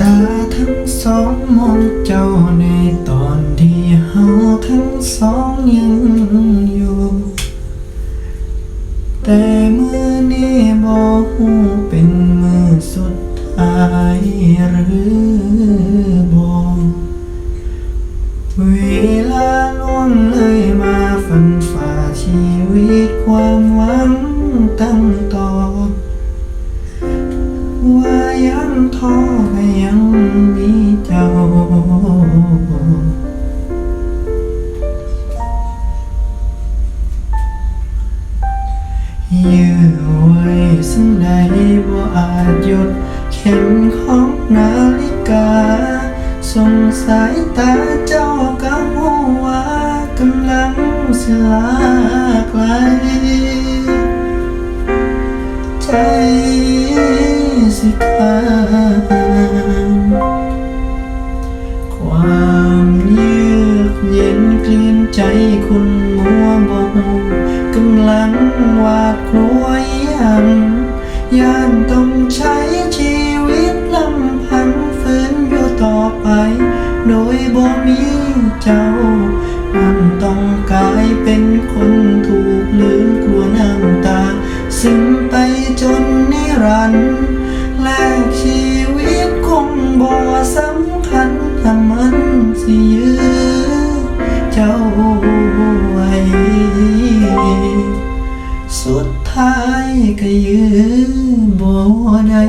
ตาทั้งสองมองเจ้าในตอนที่เฮาทั้งสองยังอยู่ แต่มือนี้บอกหูเป็นมือสุดท้ายหรือบอกเวลาล่วงเลยมาฝันฝ่าชีวิตความหวังตั้งต่อ ว่ายังท้อก็ยังมีเจ้า ยื้อไว้สิ่งใดบ่อาจหยุดเข็มของนาฬิกาสงสายตาเจ้าก็หูว่ากำลังสลาไกลใจ สิขาดความเยือกเย็นกลืนใจคุณมัวบ่หูกำลังหวาดกลัวยังย่านต้องใช้ชีวิตลำพังฝืนอยู่ต่อไป โดยบ่มีเจ้า มันต้องกาย มันสิยื้อเจ้าไว้สุดท้ายก็ยื้อบ่ได้